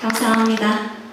감사합니다.